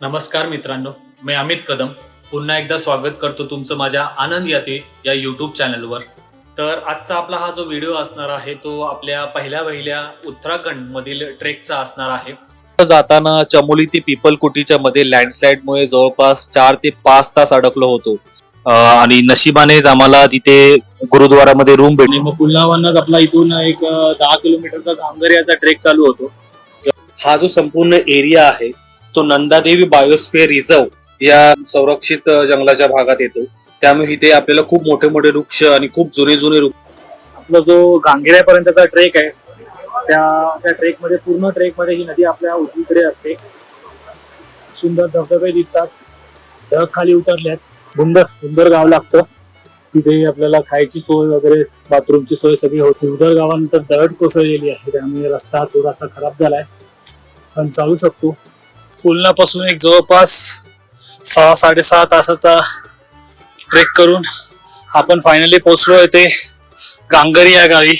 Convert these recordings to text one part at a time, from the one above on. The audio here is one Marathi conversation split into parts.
नमस्कार मित्रांनो मी अमित कदम. पुन्हा एकदा स्वागत करतो तुमचं माझ्या आनंद याते या यूट्यूब चॅनलवर तर आजचा आपला हा जो व्हिडिओ असणार आहे तो आपल्या पहिल्या पहिल्या उत्तराखंड मधील ट्रेकचा असणार आहे. जाताना चमोली ते पिपलकुटीच्या मध्ये लँडस्लाइड मुळे जवळपास चार ते पाच तास अडकलो होतो. आणि नशिबानेच आम्हाला तिथे गुरुद्वारामध्ये रूम भेटली. मग पुलावरनच आपला इथून एक दहा किलोमीटरचा घांगरियाचा ट्रेक चालू होतो. हा जो संपूर्ण एरिया आहे तो नंदादेवी बायोस्फिअर रिझर्व या संरक्षित जंगलाच्या भागात येतो. त्यामुळे इथे आपल्याला खूप मोठे मोठे वृक्ष आणि खूप जुने जुने वृक्ष आपला जो गांगिऱ्यापर्यंतचा ट्रेक आहे त्या त्या ट्रेकमध्ये पूर्ण ट्रेकमध्ये ही नदी आपल्या उजवीकडे असते. सुंदर धबधबे दिसतात. ढग खाली उतरल्यात सुंदर बुंदर गाव लागतं. तिथे आपल्याला खायची सोय वगैरे बाथरूमची सोय सगळी होती. उदर गावानंतर दरड कोसळलेली आहे. त्यामुळे रस्ता थोडासा खराब झालाय. पण चालू शकतो. पुलनापासून एक जवळपास सहा साडेसहा तासाचा ट्रेक करून आपण फायनली पोहोचलो ते गांगरी या गावी.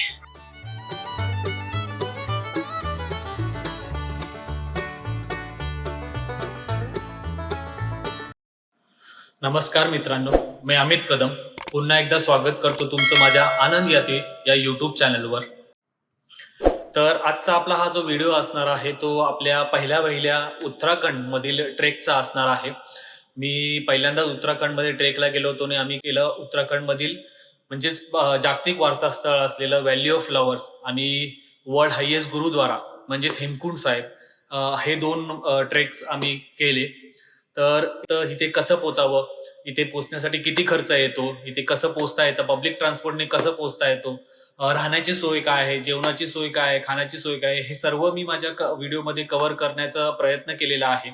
नमस्कार मित्रांनो मी अमित कदम. पुन्हा एकदा स्वागत करतो तुमचं माझ्या आनंद यातील या यूट्यूब चॅनलवर तर आजचा आपला हा जो व्हिडिओ असणार आहे तो आपल्या पहिल्या पहिल्या उत्तराखंड मधील ट्रेकचा असणार आहे. मी पहिल्यांदाच उत्तराखंडमध्ये ट्रेकला गेलो होतो आणि आम्ही केलं उत्तराखंड मधील म्हणजेच जागतिक वार्तास्थळ असलेलं व्हॅली ऑफ फ्लॉवर्स आणि वर्ल्ड हायेस्ट गुरुद्वारा म्हणजेच हेमकुंड साहेब हे दोन ट्रेक्स आम्ही केले. तर तर इथे कसं पोचावं? इथे पोचण्यासाठी किती खर्च येतो? इथे कसं पोचता येतं? पब्लिक ट्रान्सपोर्टने कसं पोचता येतो? राहण्याची सोय काय आहे? जेवणाची सोय काय आहे? खाण्याची सोय काय आहे? हे सर्व मी माझ्या व्हिडिओमध्ये कव्हर करण्याचा प्रयत्न केलेला आहे.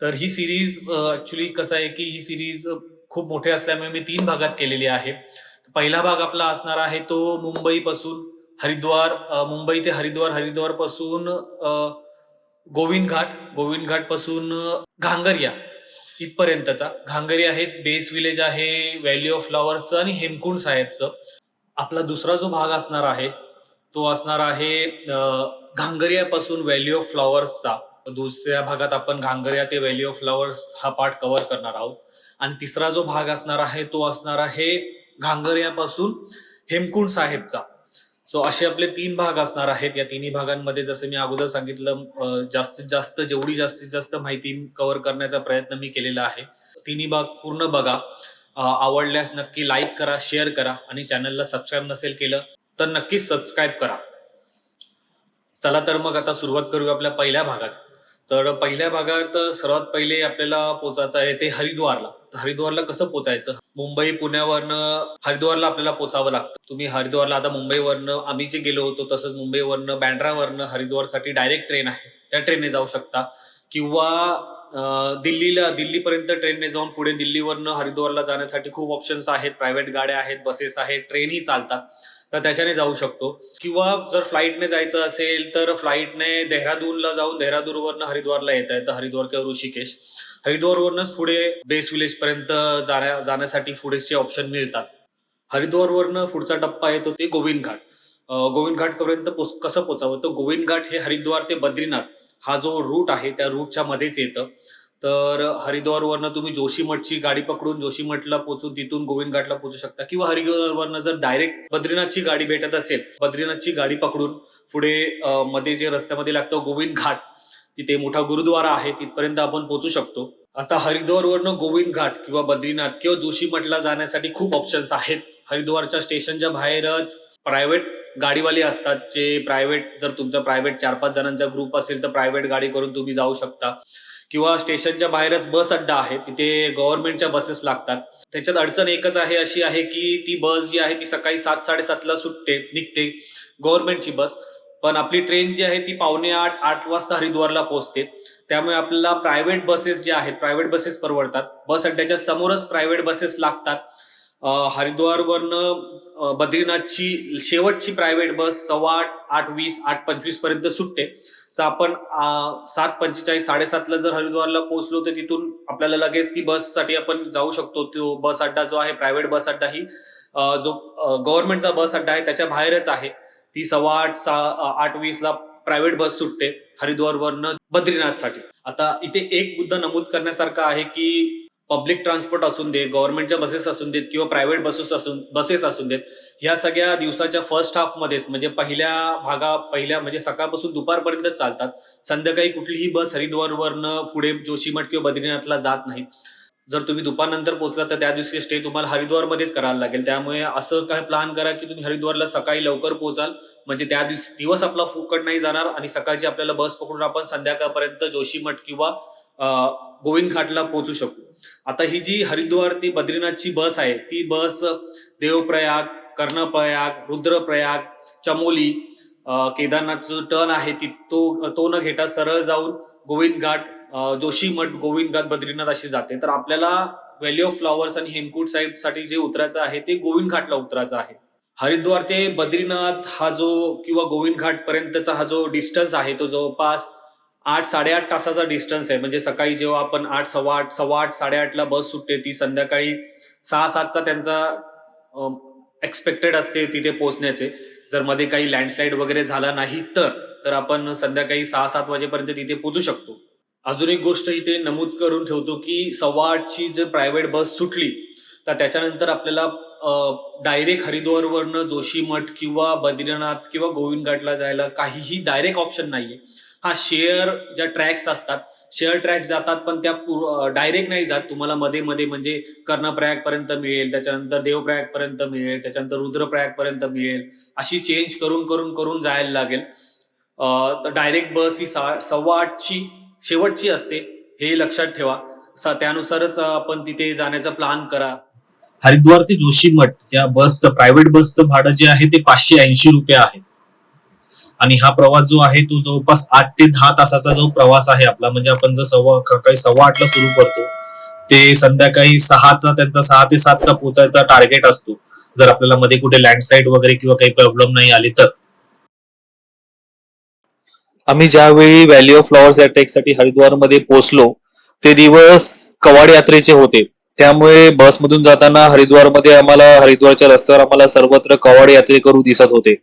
तर ही सिरीज ऍक्च्युली कसं आहे की ही सिरीज खूप मोठी असल्यामुळे मी तीन भागात केलेली आहे. पहिला भाग आपला असणार आहे तो मुंबईपासून हरिद्वार मुंबई ते हरिद्वार हरिद्वारपासून गोविंद घाट गोविंद घाटपासून घांगरिया. इथपर्यंतचा. घांगरी आहेच बेस विलेज आहे व्हॅली ऑफ फ्लॉवर्सचं आणि हेमकुंड साहेबचं. आपला दुसरा जो भाग असणार आहे तो असणार आहे घांगरियापासून व्हॅली ऑफ फ्लॉवर्सचा दुसऱ्या भागात आपण घांगरिया ते व्हॅली ऑफ फ्लॉवर्स हा पार्ट कव्हर करणार आहोत. आणि तिसरा जो भाग असणार आहे तो असणार आहे घांगरियापासून हेमकुंड साहेबचा. सो असे आपले तीन भाग असणार आहेत. या तिन्ही भागांमध्ये जसं मी अगोदर सांगितलं जास्तीत जास्त जेवढी जास्तीत जास्त माहिती कव्हर करण्याचा प्रयत्न मी केलेला आहे. तिन्ही भाग पूर्ण बघा. आवडल्यास नक्की लाईक करा शेअर करा आणि चॅनलला सबस्क्राईब नसेल केलं तर नक्कीच सबस्क्राईब करा. चला तर मग आता सुरुवात करूया आपल्या पहिल्या भागात. तर पहिल्या भागात सर्वात पहिले आपल्याला पोचायचं आहे ते हरिद्वारला. तर हरिद्वारला कसं पोचायचं? मुंबई पुण्यावरनं हरिद्वारला आपल्याला पोचावं लागतं. तुम्ही हरिद्वारला आता मुंबईवरनं आम्ही जे गेलो होतो तसंच मुंबईवरनं बँड्रावरनं हरिद्वारसाठी डायरेक्ट ट्रेन आहे. त्या ट्रेनने जाऊ शकता. किंवा दिल्लीला दिल्लीपर्यंत ट्रेनने जाऊन पुढे दिल्लीवरनं हरिद्वारला जाण्यासाठी खूप ऑप्शन्स आहेत. प्रायव्हेट गाड्या आहेत बसेस आहेत ट्रेनही चालतात. तर त्याच्याने जाऊ शकतो. किंवा जर फ्लाईटने जायचं असेल तर फ्लाईटने देहरादूनला जाऊन देहरादूनवरनं हरिद्वारला येता येतं. हरिद्वार किंवा ऋषिकेश. हरिद्वारवरनंच पुढे बेस विलेज पर्यंत जाण्या जाण्यासाठी पुढेचे ऑप्शन मिळतात. हरिद्वारवरनं पुढचा टप्पा येतो ते गोविंद घाट. गोविंद घाटपर्यंत पोच कसं पोचावं? तर गोविंद घाट हे हरिद्वार ते बद्रीनाथ हा जो रूट आहे त्या रूटच्या मध्येच येतं. तर हरिद्वारवरनं तुम्ही जोशीमठची गाडी पकडून जोशीमठला पोचून तिथून गोविंद घाटला पोचू शकता. किंवा हरिद्वारवरनं जर डायरेक्ट बद्रीनाथची गाडी भेटत असेल बद्रीनाथची गाडी पकडून पुढे मध्ये जे रस्त्यामध्ये लागतं गोविंद घाट तिथे मोठा गुरुद्वारा आहे तिथपर्यंत आपण पोहोचू शकतो. आता हरिद्वारवरनं गोविंद घाट किंवा बद्रीनाथ किंवा जोशीमठला जाण्यासाठी खूप ऑप्शन्स आहेत. हरिद्वारच्या स्टेशनच्या बाहेरच प्रायव्हेट गाडीवाले असतात जे प्रायव्हेट जर तुमचा प्रायव्हेट चार पाच जणांचा ग्रुप असेल तर प्रायव्हेट गाडी करून तुम्ही जाऊ शकता. किंवा स्टेशनच्या बाहेरच बस अड्डा आहे तिथे गव्हर्नमेंटच्या बसेस लागतात. त्याच्यात अडचण एकच आहे अशी आहे की ती बस जी आहे ती सकाळी सात साडेसातला सुटते निघते गव्हर्नमेंटची बस पण आपली ट्रेन जी आहे ती पावणे आठ आठ वाजता हरिद्वारला पोहोचते. त्यामुळे आपल्याला प्रायव्हेट बसेस जे आहेत प्रायव्हेट बसेस परवडतात. बस अड्ड्याच्या समोरच प्रायव्हेट बसेस लागतात. हरिद्वारवरनं बद्रीनाथची शेवटची प्रायव्हेट बस सव्वा आठ आठ वीस आठ पंचवीसपर्यंत सुटते. आपण सात पंचेचाळीस साडेसातला जर हरिद्वारला पोहोचलो तर तिथून आपल्याला लगेच ती बससाठी आपण जाऊ शकतो. तो बस अड्डा जो आहे प्रायव्हेट बस अड्डा ही जो गव्हर्नमेंटचा बस अड्डा आहे त्याच्या बाहेरच आहे. ती सव्वा आठ सहा आठ वीसला प्रायव्हेट बस सुटते हरिद्वारवरनं बद्रीनाथसाठी. आता इथे एक मुद्दा नमूद करण्यासारखा आहे की पब्लिक ट्रान्सपोर्ट असून दे गव्हर्नमेंटच्या बसेस असून देत किंवा प्रायव्हेट बसेस असून बसेस असून देत ह्या सगळ्या दिवसाच्या फर्स्ट हाफ मध्येच म्हणजे पहिल्या भागा पहिल्या म्हणजे सकाळपासून दुपारपर्यंत चालतात. संध्याकाळी कुठलीही बस हरिद्वारवरनं पुढे जोशीमठ किंवा बद्रीनाथला जात नाही. जर तुम्ही दुपारनंतर पोहोचला तर त्या दिवशी स्टे तुम्हाला हरिद्वारमध्येच करायला लागेल. त्यामुळे असं काय प्लॅन करा की तुम्ही हरिद्वारला सकाळी लवकर पोहोचाल. म्हणजे त्या दिवशी दिवस आपला फुकट नाही जाणार आणि सकाळची आपल्याला बस पकडून आपण संध्याकाळपर्यंत जोशीमठ किंवा गोविंद घाटला पोहोचू शकू. आता ही जी हरिद्वार ती बद्रीनाथची बस आहे ती बस देवप्रयाग कर्णप्रयाग रुद्रप्रयाग चमोली अं, केदारनाथचं टर्न आहे ती तो तो न घेता सरळ जाऊन गोविंद घाट जोशी मठ गोविंद घाट बद्रीनाथ अशी जाते. तर आपल्याला व्हॅली ऑफ फ्लॉवर्स आणि हेमकूट साईडसाठी जे उतरायचं आहे ते गोविंद घाटला उतरायचं आहे. हरिद्वार ते बद्रीनाथ हा जो किंवा गोविंद घाट पर्यंतचा हा जो डिस्टन्स आहे तो जवळपास आठ साडेआठ तासाचा डिस्टन्स आहे. म्हणजे सकाळी जेव्हा आपण आठ सव्वा आठ सव्वा आठ साडेआठला बस सुटते ती संध्याकाळी सहा सातचा त्यांचा एक्सपेक्टेड असते तिथे पोहोचण्याचे. जर मध्ये काही लँडस्लाईड वगैरे झाला नाही तर तर आपण संध्याकाळी सहा सात वाजेपर्यंत तिथे पोहोचू शकतो. अजून एक गोष्ट इथे नमूद करून ठेवतो की सव्वा आठची जर प्रायव्हेट बस सुटली तर त्याच्यानंतर आपल्याला डायरेक्ट हरिद्वारवरनं जोशीमठ किंवा बद्रीनाथ किंवा गोविंद घाटला जायला काहीही डायरेक्ट ऑप्शन नाहीये. हा शेअर ज्या ट्रॅक्स असतात शेअर ट्रॅक्स जातात पण त्या डायरेक्ट नाही जात. तुम्हाला मध्ये मध्ये म्हणजे कर्णप्रयाग पर्यंत मिळेल त्याच्यानंतर देवप्रयाग पर्यंत मिळेल त्याच्यानंतर रुद्रप्रयाग पर्यंत मिळेल. अशी चेंज करून करून करून जायला लागेल. तर डायरेक्ट बस ही सव्वा आठची शेवटची असते हे लक्षात ठेवा. त्यानुसारच आपण तिथे जाण्याचा प्लॅन करा. हरिद्वार ते जोशीमठ या बसचं प्रायव्हेट बसचं भाडं जे आहे ते पाचशे ऐंशी रुपये आहे. आणि हा प्रवास जो आहे तो जवळपास आठ ते दहा तासाचा जो प्रवास आहे आपला म्हणजे आपण जर सव्वा सकाळी सव्वा आठला सुरू करतो ते संध्याकाळी सहाचा त्यांचा सहा ते सातचा पोचायचा टार्गेट असतो. जर आपल्याला मध्ये कुठे लँडस्लाईड वगैरे किंवा काही प्रॉब्लेम नाही आले तर. आम्ही ज्यावेळी व्हॅली ऑफ फ्लॉवर्स या ट्रेकसाठी साठी हरिद्वारमध्ये पोहोचलो ते दिवस कवाड यात्रेचे होते. त्यामुळे बसमधून जाताना हरिद्वारमध्ये आम्हाला हरिद्वारच्या रस्त्यावर आम्हाला सर्वत्र कवाड यात्रेकरू दिसत होते.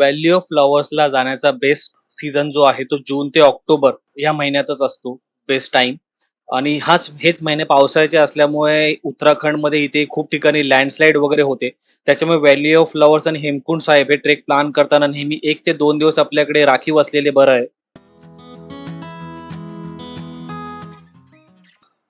व्हॅली ऑफ फ्लॉवर्सला जाण्याचा बेस्ट सीझन जो आहे तो जून ते ऑक्टोबर या महिन्यातच असतो बेस्ट टाइम आणि हाच हेच महिने पावसाळ्याचे असल्यामुळे उत्तराखंडमध्ये इथे खूप ठिकाणी लँडस्लाईड वगैरे होते. त्याच्यामुळे व्हॅली ऑफ फ्लॉवर्स आणि हेमकुंड साहेब हे ट्रेक प्लॅन करताना नेहमी एक ते दोन दिवस आपल्याकडे राखीव असलेले बरं आहे.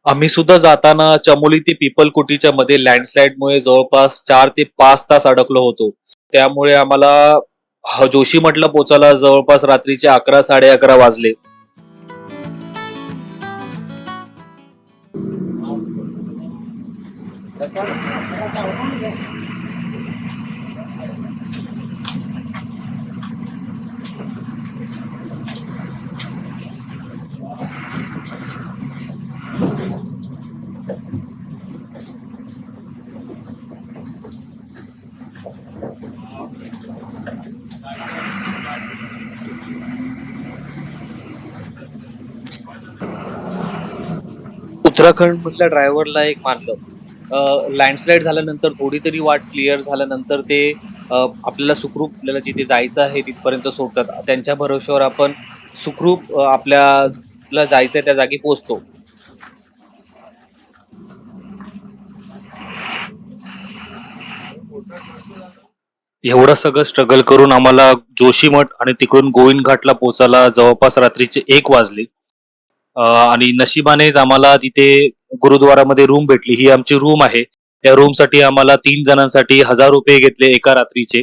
आम्ही सुद्धा जाताना चमोली ते पिपलकुटीच्या मध्ये लँडस्लाईडमुळे जवळपास चार ते पाच तास अडकलो होतो. त्यामुळे आम्हाला जोशी म्हटलं पोचायला जवळपास रात्रीचे अकरा साडे अकरा वाजले. उत्तराखंड मधल्या ड्रायव्हरला एक मानलं. लँडस्लाईड झाल्यानंतर थोडी तरी वाट क्लिअर झाल्यानंतर ते आपल्याला सुखरूप आपल्याला जिथे जायचं आहे तिथपर्यंत सोडतात. त्यांच्या भरोश्यावर आपण सुखरूप आपल्याला आपल्याला आहे त्या जागी पोहोचतो. एवढं सगळं स्ट्रगल करून आम्हाला जोशीमठ आणि तिकडून गोविंद घाटला पोहोचायला जवळपास रात्रीचे एक वाजले. आणि नशिबानेच आम्हाला तिथे गुरुद्वारामध्ये रूम भेटली. ही आमची रूम आहे. त्या रूमसाठी आम्हाला तीन जणांसाठी हजार रुपये घेतले एका रात्रीचे.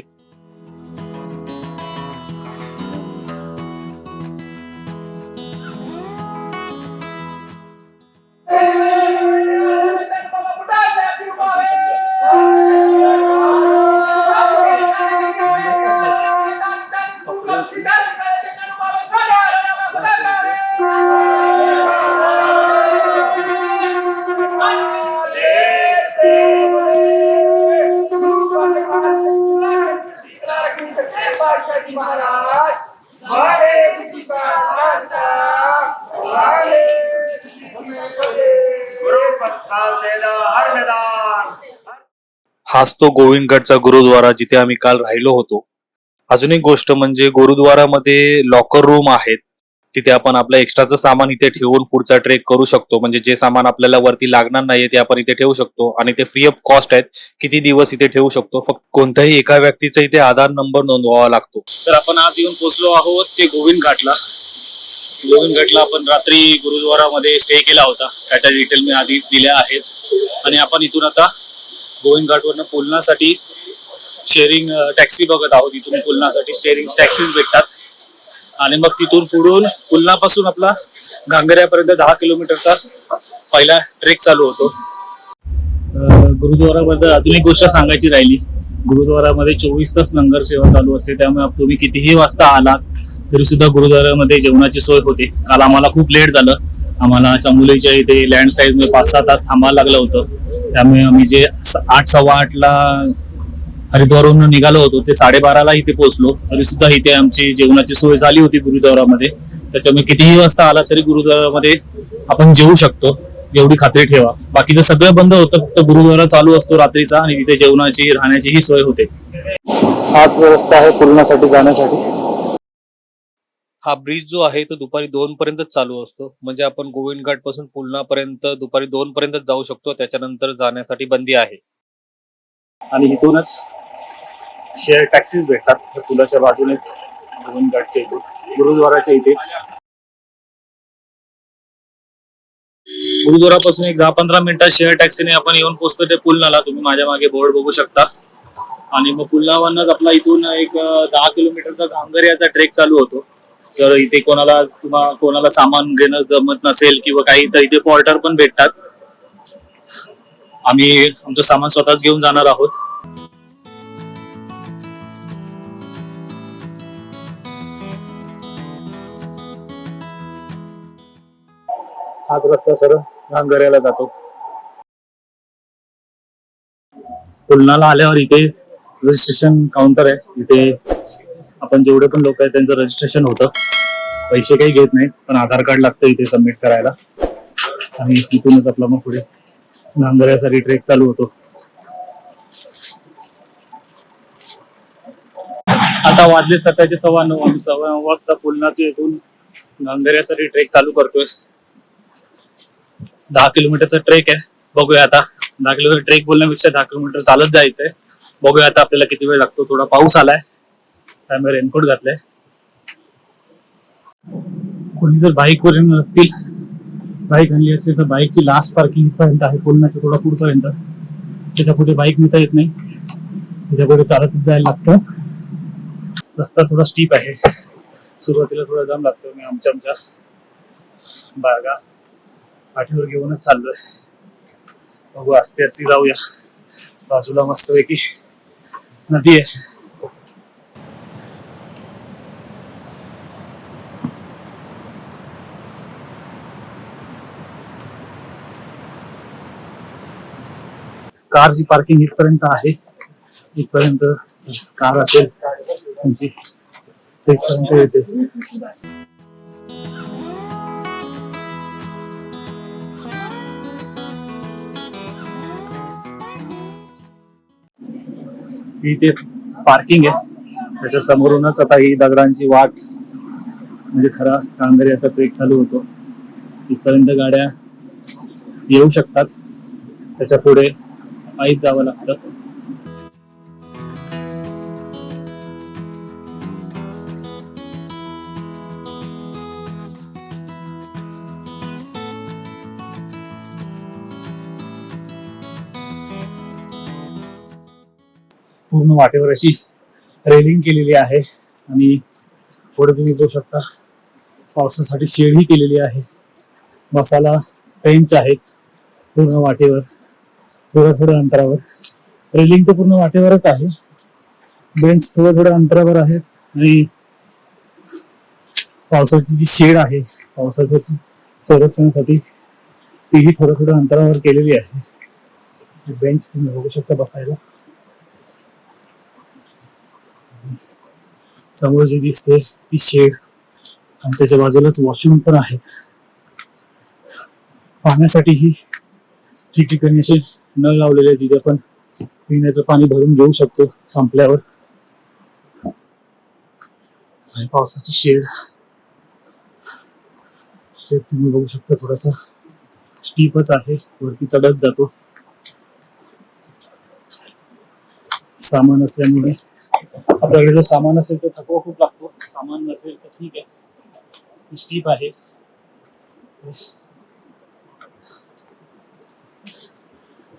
महाराज. हाच तो गोविंदगडचा गुरुद्वारा जिथे आम्ही काल राहिलो होतो. अजून एक गोष्ट म्हणजे गुरुद्वारामध्ये लॉकर रूम आहेत. तिथे आपण आपलं एक्स्ट्राचं सामान इथे ठेवून पुढचा ट्रेक करू शकतो. म्हणजे जे सामान आपल्याला वरती लागणार नाहीये ते आपण इथे ठेवू शकतो. आणि ते फ्री ऑफ कॉस्ट आहेत. किती दिवस इथे ठेवू शकतो? फक्त कोणत्याही एका व्यक्तीचा इथे आधार नंबर नोंदवावा लागतो. तर आपण आज येऊन पोहोचलो आहोत ते गोविंद घाटला. गोविंद घाटला आपण रात्री गुरुद्वारामध्ये स्टे केला होता. त्याच्या डिटेल मी आधी दिल्या आहेत. आणि आपण इथून आता गोविंद घाटवरनं पुलनासाठी शेअरिंग टॅक्सी बघत आहोत. इथून पुलनासाठी शेअरिंग टॅक्सीज भेटतात. आणि मग तिथून पुढून पुलनापासून आपला घांगऱ्यापर्यंत दहा किलोमीटरचा पहिला ट्रेक चालू होतो. गुरुद्वाराबद्दल अजून एक गोष्ट सांगायची राहिली. गुरुद्वारामध्ये चोवीस तास लंगर सेवा चालू असते. त्यामुळे तुम्ही कितीही वाजता आलात तरी सुद्धा गुरुद्वारामध्ये जेवणाची सोय होते. काल आम्हाला खूप लेट झालं. आम्हाला चमुलीच्या इथे लँडस्लाईडमध्ये पाच सहा तास थांबायला लागलं होतं. त्यामुळे आम्ही जे आठ सव्वा आठला हरिद्वारहून निघालो होतो. ते साडेबाराला इथे पोहोचलो. तरी सुद्धा इथे आमची जेवणाची सोय झाली होती गुरुद्वारामध्ये. त्याच्यामुळे कितीही वाजता आला तरी गुरुद्वारामध्ये आपण जेवू शकतो. एवढी खात्री ठेवा. बाकीचं सगळं बंद होतं. फक्त गुरुद्वारा चालू असतो रात्रीचा आणि तिथे जेवणाची राहण्याची ही सोय होते. हाच रस्ता आहे पूर्णासाठी जाण्यासाठी. हा ब्रिज जो आहे तो दुपारी दोन पर्यंतच चालू असतो. म्हणजे आपण गोविंद घाटपासून पुलनापर्यंत दुपारी दोन पर्यंत जाऊ शकतो. त्याच्यानंतर जाण्यासाठी बंदी आहे. आणि इथूनच शेअर टॅक्सीज भेटतात. त्या पुलाच्या बाजूनेच गोविंद इथे गुरुद्वाराच्या इथेच. गुरुद्वारापासून एक दहा पंधरा मिनिटात शेअर टॅक्सीने आपण येऊन पोहोचतो ते पुलनाला तुम्ही माझ्या मागे बोर्ड बघू शकता. आणि मग पुलनावरनच आपला इथून एक दहा किलोमीटरचा घांगर्याचा ट्रेक चालू होतो. तर इथे कोणाला तुम्हाला कोणाला सामान घेणं जमत नसेल किंवा काही तर इथे पॉर्टर पण भेटतात. आम्ही आमचं सामान स्वतःच घेऊन जाणार आहोत. हाच रस्ता सरळ गांगऱ्याला जातो. पुलनाला आल्यावर इथे रजिस्ट्रेशन काउंटर आहे. इथे आपण जेवढे पण लोक आहेत त्यांचं रजिस्ट्रेशन होतं. पैसे काही घेत नाहीत पण आधार कार्ड लागतं इथे सबमिट करायला. आणि तिथूनच आपला मग पुढे नांगऱ्यासाठी ट्रेक चालू होतो. आता वाजले सकाळचे सव्वा नऊ. आम्ही सव्वा नऊ वाजता पुलनात येथून नांदऱ्यासाठी ट्रेक चालू करतोय. दहा किलोमीटरचा ट्रेक आहे. बघूया आता. दहा किलोमीटर ट्रेक बोलण्यापेक्षा दहा किलोमीटर चालत जायचंय. बघूया आता आपल्याला किती वेळ लागतो. थोडा पाऊस आलाय. त्यामुळे रेनकोट घातलाय. कोणी जर बाईक वर येणार असतील बाईक आणली असेल तर बाईकची लास्ट पार्किंग पर्यंत आहे. पुलनाच्या थोडा पुढपर्यंत. त्याच्या पुढे बाईक नेता येत नाही. त्याच्या पुढे चालतच जायला लागतं. रस्ता थोडा स्टीप आहे. सुरुवातीला थोडा जाम लागतो. आमच्या आमच्या बागा. पाठीवर घेऊनच चाललोय. बघू असते असते जाऊया. बाजूला मस्तपैकी नदी आहे. कारची पार्किंग इथपर्यंत आहे. इथपर्यंत कार असेल त्यांची. येते. इथे पार्किंग आहे. त्याच्या समोरूनच आता ही दगडांची वाट म्हणजे खरा कांगऱ्याचा ट्रेक चालू होतो. इथपर्यंत गाड्या येऊ शकतात. त्याच्या पुढे पायीच जावं लागतं. पूर्ण वाटेवर अशी रेलिंग केलेली आहे. आणि पुढे तुम्ही बघू शकता पावसासाठी शेडही केलेली आहे. मसाला बेंच आहेत पूर्ण वाटेवर थोड्या थोड्या अंतरावर. रेलिंग तर पूर्ण वाटेवरच आहे. बेंच थोड्या थोड्या अंतरावर आहेत. आणि पावसाची जी शेड आहे पावसाच्या संरक्षणासाठी तीही थोड्या थोड्या अंतरावर केलेली आहे. बेंच तुम्ही बघू शकता बसायला. समोर जी दिसते ती शेड आणि त्याच्या बाजूलाच वॉशरूम पण आहे. पाण्यासाठीही ठिकठिकाणी असे नळ लावलेले आहेत जिथे आपण पिण्याचं पाणी भरून घेऊ शकतो संपल्यावर. आणि पावसाची शेड. शेड तुम्ही बघू शकता थोडासा स्टीपच आहे वरती चढत जातो. सामान असल्यामुळे आपल्याकडे जर सामान असेल तर थकवा खूप लागतो. सामान नसेल तर ठीक आहे. स्टीप आहे.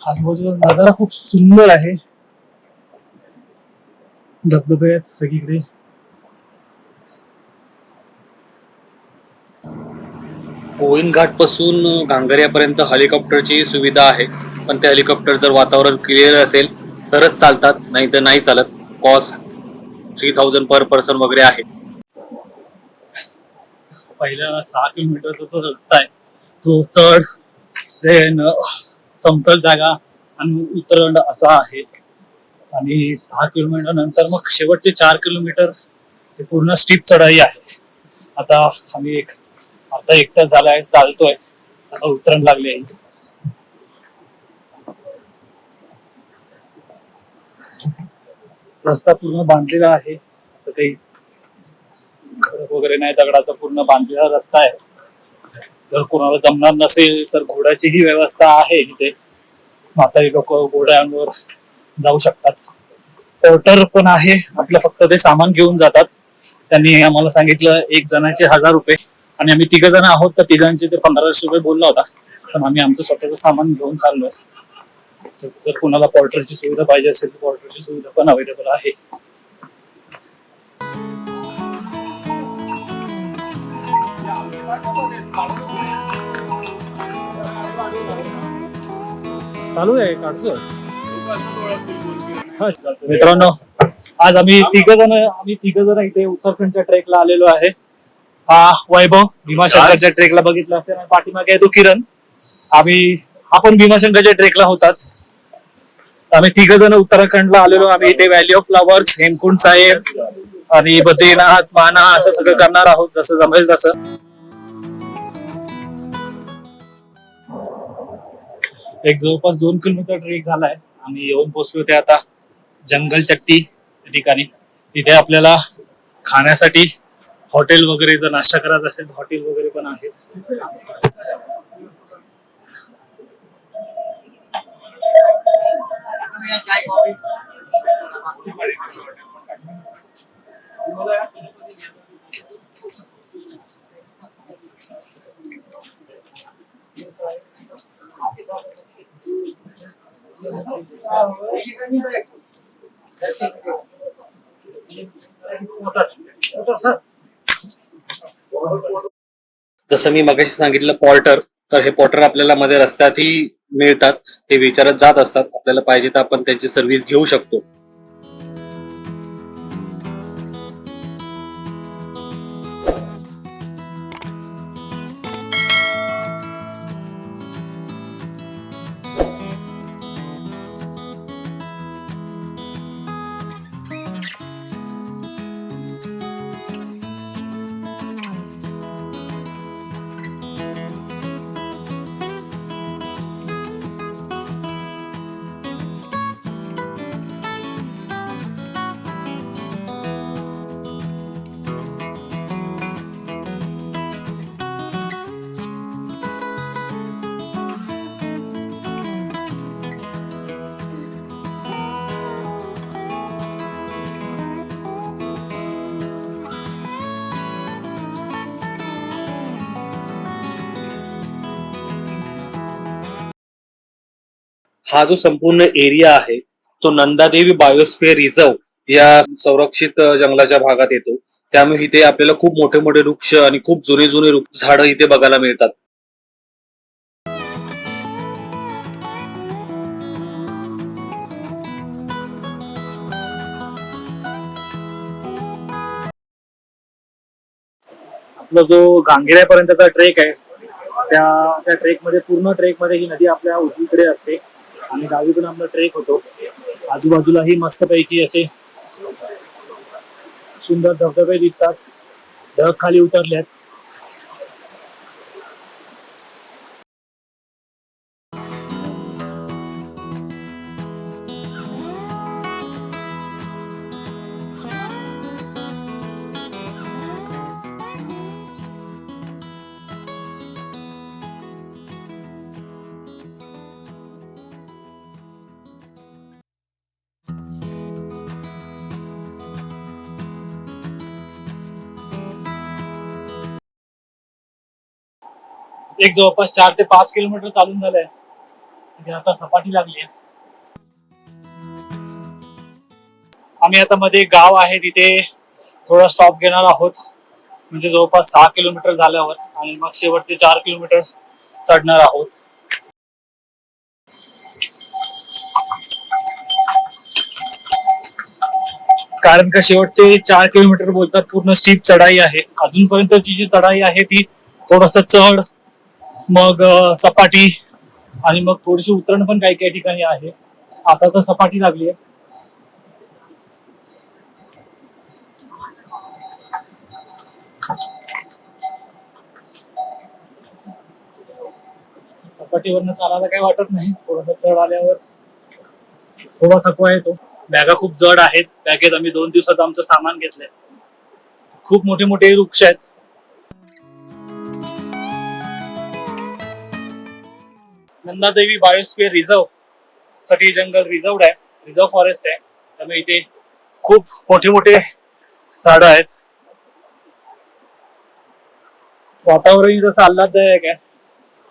आजूबाजूला नजारा खूप सुंदर आहे. धबधबे आहेत सगळीकडे. गोविंद घाटपासून घांगऱ्यापर्यंत हेलिकॉप्टरची सुविधा आहे. पण ते हेलिकॉप्टर जर वातावरण क्लिअर असेल तरच चालतात नाही तर नाही चालत. Cost three thousand per person वगैरे आहे. पहिल्या सहा किलोमीटरचा तो रस्ता आहे. तो चढ देन समतल जागा आणि उतरण असा आहे. आणि सहा किलोमीटर नंतर मग शेवटचे चार किलोमीटर हे पूर्ण स्टीप चढाई आहे. आता आम्ही एक आता एकटा झालाय चालतोय. आता उतरण लागले आहे. रस्ता पूर्ण बांधलेला आहे. असं काही वगैरे नाही दगडाचा पूर्ण बांधलेला रस्ता आहे. जर कोणाला जमणार नसेल तर घोड्याचीही व्यवस्था आहे इथे. म्हातारी लोक घोड्यांवर जाऊ शकतात. पोर्टर पण आहे. आपलं फक्त ते सामान घेऊन जातात. त्यांनी आम्हाला सांगितलं एक जणाचे हजार रुपये. आणि आम्ही तिघ जण आहोत तर तिघांचे ते पंधराशे रुपये बोलला होता. पण आम्ही आमचं स्वतःचं सामान घेऊन चाललोय. जर जर कोणाला पोर्टरची सुविधा पाहिजे असेल तर पोर्टरची सुविधा पण अवेलेबल आहे. चालू आहे काढतोय. हा, मित्रांनो आज आम्ही तिघ जण आम्ही तिघ जण इथे उत्तराखंडच्या ट्रेकला आलेलो आहे. हा वैभव भीमाशंकरच्या ट्रेकला बघितलं असेल आणि पाठीमागे आहे तो किरण. आम्ही हा पण भीमाशंकरच्या ट्रेकला होताच. आम्ही तिघ जण उत्तराखंडला आलेलो. आम्ही इथे Valley of Flowers Hemkund Sahib आणि बद्रीनाथ माना असं सगळं करणार आहोत जसं जमेल तसं. एक जवळपास दोन किलोमीटर ट्रेक झालाय. आम्ही येऊन पोहोचलो ते आता जंगल चट्टी या ठिकाणी. तिथे आपल्याला खाण्यासाठी हॉटेल वगैरे जर नाश्ता करायचा असेल तर हॉटेल वगैरे पण आहेत जसं मी मगाशी सांगितलं पॉर्टर. तर हे पॉटर आपल्याला मध्ये रस्त्यातही मिळतात ते विचारत जात असतात आपल्याला पाहिजे तर आपण त्यांची सर्व्हिस घेऊ शकतो. हा जो संपूर्ण एरिया आहे तो नंदादेवी बायोस्फिअर रिझर्व या संरक्षित जंगलाच्या भागात येतो. त्यामुळे इथे आपल्याला खूप मोठे मोठे वृक्ष आणि खूप जुने जुने झाडं इथे बघायला मिळतात. आपला जो गांगेऱ्यापर्यंतचा ट्रेक आहे त्या त्या ट्रेकमध्ये पूर्ण ट्रेकमध्ये ही नदी आपल्या उजवीकडे असते. आणि डावीकडून आपला ट्रेक होतो. आजूबाजूलाही मस्तपैकी असे सुंदर धबधबे दिसतात. ढग खाली उतरल्यात एक जवळपास चार ते पाच किलोमीटर चालून झालंय. तिथे आता सपाटी लागली आहे. आम्ही आता मध्ये गाव आहे तिथे थोडा स्टॉप घेणार आहोत. म्हणजे जवळपास सहा किलोमीटर झाल्यावर आणि मग शेवटचे चार किलोमीटर चढणार आहोत. कारण का शेवटचे चार किलोमीटर बोलतात पूर्ण स्टीप चढाई आहे. अजूनपर्यंतची जी चढाई आहे ती थोडस चढ मग सपाटी आणि मग थोडीशी उतरण पण काही काही ठिकाणी आहे. आता तर सपाटी लागली आहे. सपाटीवरनं चालायला काही वाटत नाही. थोडस चढ आल्यावर थोडा थकवा येतो. बॅगा खूप जड आहेत. बॅगेत आम्ही दोन दिवसात आमचं सामान घेतलंय. खूप मोठे मोठे वृक्ष आहेत. नंदादेवी बायोस्फिअर रिझर्वसाठी जंगल रिझर्वड आहे रिझर्व फॉरेस्ट आहे. त्यामुळे इथे खूप मोठे मोठे झाड आहेत. वातावरण जसं आल्हाददायक आहे.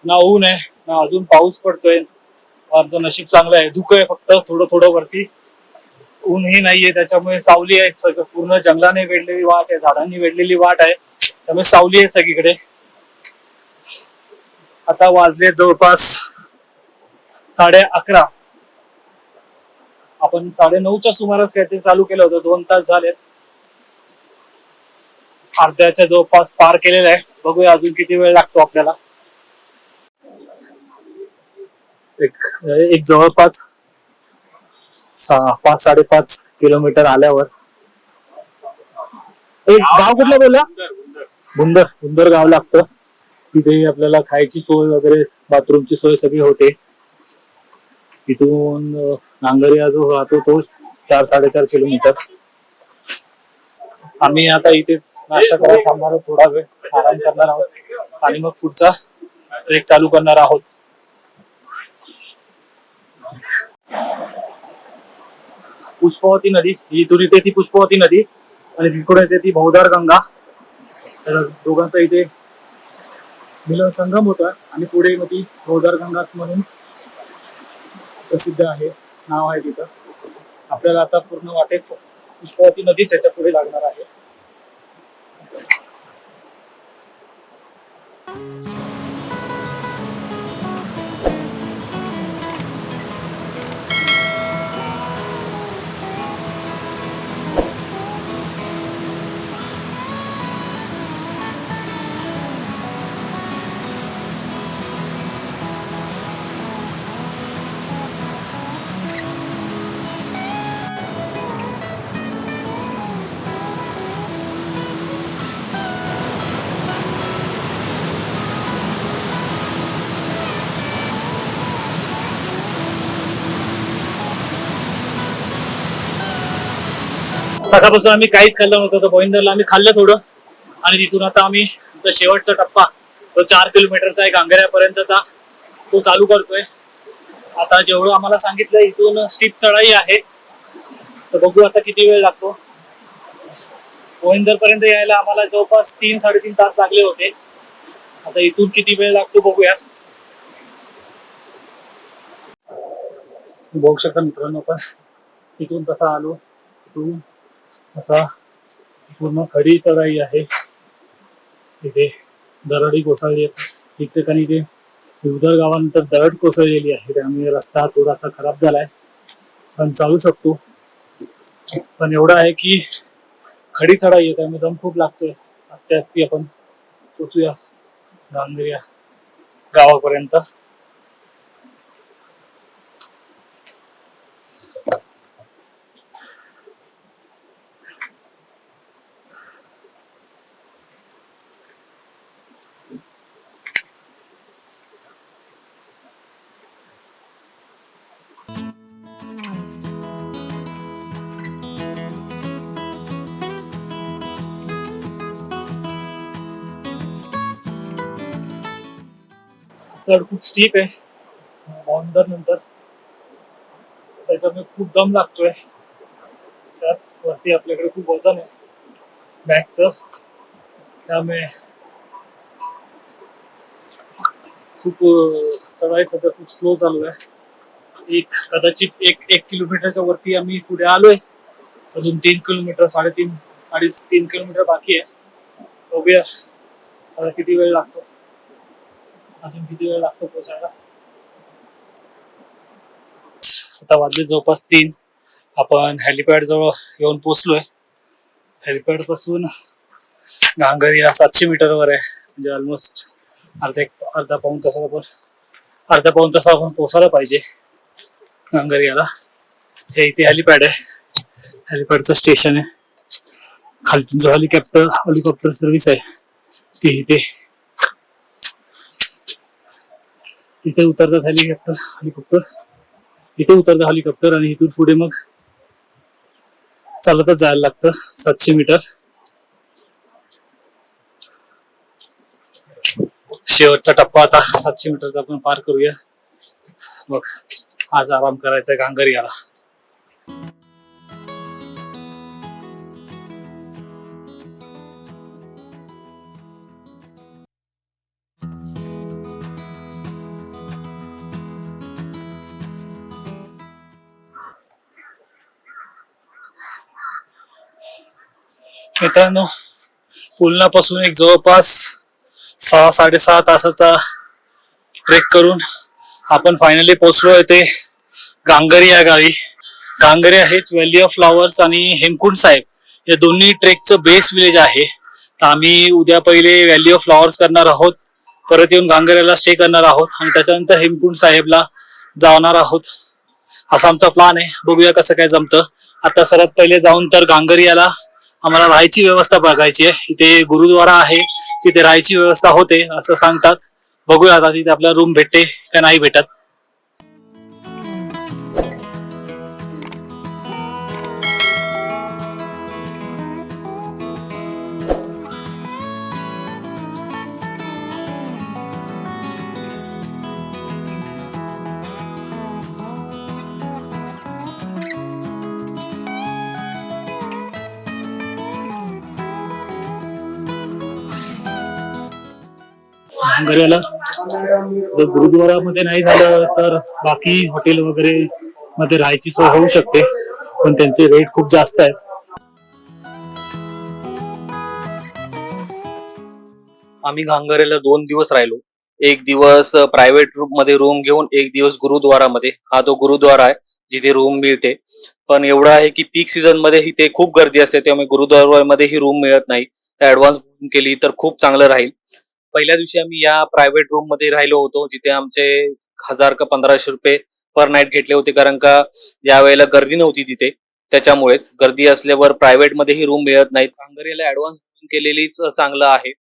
ना ऊन आहे ना अजून पाऊस पडतोय. आमचं नशीब चांगलं आहे. धुकं आहे फक्त थोडं थोडं वरती. ऊनही नाहीये त्याच्यामुळे सावली आहे. सगळं पूर्ण जंगलाने वेढलेली वाट आहे झाडांनी वेढलेली वाट आहे. त्यामुळे सावली आहे सगळीकडे. आता वाजले जवळपास साडे अकरा. आपण साडे नऊच्या सुमारास काहीतरी चालू केलं होतं दोन तास झालेत. अर्ध्याच्या जवळपास पार केलेला आहे. बघूया अजून किती वेळ लागतो आपल्याला. एक एक जवळपास सहा पाच साडेपाच किलोमीटर आल्यावर. एक गाव कुठलं बोला बुंदर. बुंदर गाव लागतं. तिथे आपल्याला खायची सोय वगैरे बाथरूमची सोय सगळी होते. इथून नांगरिया जो राहतो तो चार साडेचार किलोमीटर. आम्ही आता इथेच नाश्ता करायला थांबणार आहोत. थोडा वेळ आराम करणार आहोत. आणि मग पुढचा ट्रेक चालू करणार आहोत. पुष्पवती नदी ही इथून येते ती पुष्पवती नदी आणि तिकडून येते ती बहुदार गंगा. तर दोघांचा इथे मिलन संगम होता आणि पुढे मग ती बहुदार गंगाच म्हणून प्रसिद्ध आहे. नाव आहे तिचं. आपल्याला आता पूर्ण वाटेत पुष्पावती नदीच याच्यापुढे लागणार आहे. सकाळपासून आम्ही काहीच खाल्लं नव्हतं तर बोईंदरला आम्ही खाल्लं थोडं. आणि तिथून आता आम्ही आमचा शेवटचा टप्पा तो चार किलोमीटरचा आहे गांगऱ्यापर्यंतचा तो चालू करतोय. आता जेवढं आम्हाला सांगितलं इथून स्टीप चढाई आहे. तर बघू आता किती वेळ लागतो. गोविंदर पर्यंत यायला आम्हाला जवळपास तीन साडेतीन तास लागले होते. आता इथून किती वेळ लागतो बघूया बघू शकता मित्रांनो पण इथून तसा आलो. इथून असा पूर्ण खडी चढाई आहे. इथे दरडी कोसळली आहे. ठिकठिकाणी ते उदर गावानंतर दरड कोसळलेली आहे. त्यामुळे रस्ता थोडासा खराब झालाय. पण चालू शकतो. पण एवढं आहे की खडी चढाई आहे. त्यामुळे दम खूप लागतोय. असते असती आपण पोचूया. गांधीया गावापर्यंत. चढ खूप स्टीप आहे. बॉन्डर नंतर त्याच्यामुळे खूप दम लागतोय. त्यात वरती आपल्याकडे खूप वजन आहे. बॅगचं त्यामुळे खूप चढाई सध्या खूप स्लो चालू आहे. एक कदाचित एक एक किलोमीटरच्या वरती आम्ही पुढे आलोय. अजून तीन किलोमीटर साडेतीन अडीच तीन किलोमीटर बाकी आहे. बघूया. आता किती वेळ लागतो. अजून किती वेळ लागतो पोचायला आता वाजले जवळपास तीन. आपण हेलिपॅड जवळ येऊन पोचलोय हेलिपॅडपासून गांगरिया सातशे मीटरवर आहे. म्हणजे ऑलमोस्ट अर्धा एक अर्धा पाऊन तासाला आपण अर्धा पाऊन तास आपण पोचायला पाहिजे गांगरियाला हे इथे हेलिपॅड आहे. हेलिपॅडचं स्टेशन आहे. खालतून जो हेलिकॉप्टर हेलिकॉप्टर सर्व्हिस आहे ती इथे इथे उतरतात हेलिकॉप्टर हेलिकॉप्टर इथे उतरतं हेलिकॉप्टर आणि इथून पुढे मग चालतच जायला लागतं सातशे मीटर शेवटचा टप्पा आता सातशे मीटरचा आपण पार करूया. मग आज आराम करायचा आहे गांगरियाला. मित्रांनो पुलनापासून एक जवळपास सहा साडेसहा तासाचा ट्रेक करून आपण फायनली पोहोचलो आहे ते गांगरी या गावी. गांगरी हेच व्हॅली ऑफ फ्लॉवर्स आणि हेमकुंड साहेब. या दोन्ही ट्रेकचं बेस विलेज आहे. तर आम्ही उद्या पहिले व्हॅली ऑफ फ्लॉवर्स करणार आहोत. परत येऊन गांगऱ्याला स्टे करणार आहोत आणि त्याच्यानंतर हेमकुंड साहेबला जाणार आहोत. असा आमचा प्लान आहे. बघूया कसं काय जमतं. आता सर्वात पहिले जाऊन तर गांगरियाला आम्हाला राहायची व्यवस्था बघायची आहे. इथे गुरुद्वारा आहे तिथे राहायची व्यवस्था होते असं सांगतात. बघूया आता तिथे आपल्याला रूम भेटते का नाही भेटत. गांगऱ्याला जर गुरुद्वारामध्ये नाही झालं तर बाकी हॉटेल वगैरे मध्ये राहायची सोय होऊ शकते पण त्यांचे रेट खूप जास्त आहेत. आम्ही घांगरेला दोन दिवस राहिलो. एक दिवस प्रायव्हेट रूममध्ये रूम घेऊन एक दिवस गुरुद्वारामध्ये. हा तो गुरुद्वारा आहे जिथे रूम मिळते. पण एवढं आहे की पीक सीझनमध्ये इथे खूप गर्दी असते त्यामुळे गुरुद्वारामध्ये ही रूम मिळत नाही. ऍडव्हान्स बुकिंग केली तर खूप चांगलं राहील. पहिल्या दिवशी आम्ही या प्रायव्हेट रूममध्ये राहिलो होतो जिथे आमचे हजार का पंधराशे रुपये पर नाईट घेतले होते कारण का या वेळेला गर्दी नव्हती तिथे. त्याच्यामुळेच गर्दी असल्यावर प्रायव्हेटमध्ये ही रूम मिळत नाहीत. कांगरीला ऍडव्हान्स बुकिंग केलेलीच चांगलं आहे.